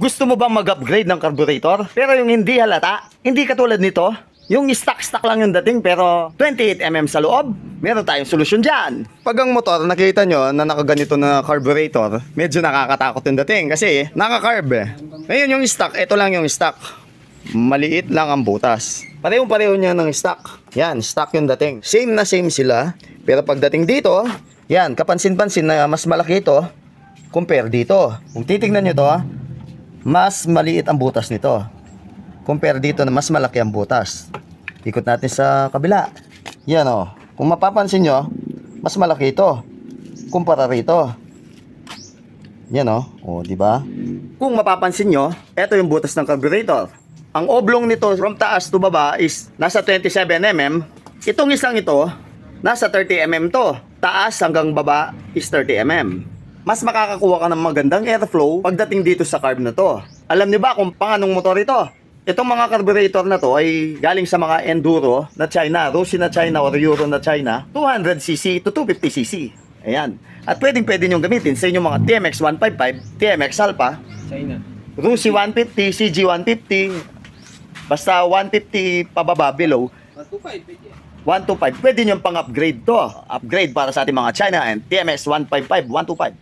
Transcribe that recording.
Gusto mo bang mag-upgrade ng carburetor? Pero yung hindi halata, hindi katulad nito, yung stock-stock lang yung dating pero 28mm sa loob, meron tayong solusyon dyan. Pag ang motor, nakita nyo na nakaganito na carburetor, medyo nakakatakot yung dating kasi naka-carb eh. Ngayon yung stock, ito lang yung stock. Maliit lang ang butas. Parehong pareho niya ng stock. Yan, stock yung dating. Same na same sila. Pero pagdating dito, yan, kapansin-pansin na mas malaki ito compare dito. Kung titingnan nyo to, mas maliit ang butas nito. Compare dito na mas malaki ang butas. Ikot natin sa kabila. Yan o. Kung mapapansin nyo, mas malaki ito. Kumpara rito. Yan o. O, di ba? Kung mapapansin nyo, ito yung butas ng carburetor. Ang oblong nito from taas to baba is nasa 27mm. Itong isang ito, nasa 30mm to. Taas hanggang baba is 30mm. Mas makakakuha ka ng magandang airflow pagdating dito sa carb na to. Alam niyo ba kung panganong motor ito? Itong mga carburetor na to ay galing sa mga enduro na China, Rusi na China or Euro na China, 200cc to 250cc. Ayan. At pwedeng pwede nyo gamitin sa inyong mga TMX 155, TMX Alpha, China. Rusi 150, CG 150, basta 150 pababa below, 125, pwede. 125, pwede nyo pang upgrade to. Upgrade para sa ating mga China and TMX 155, 125.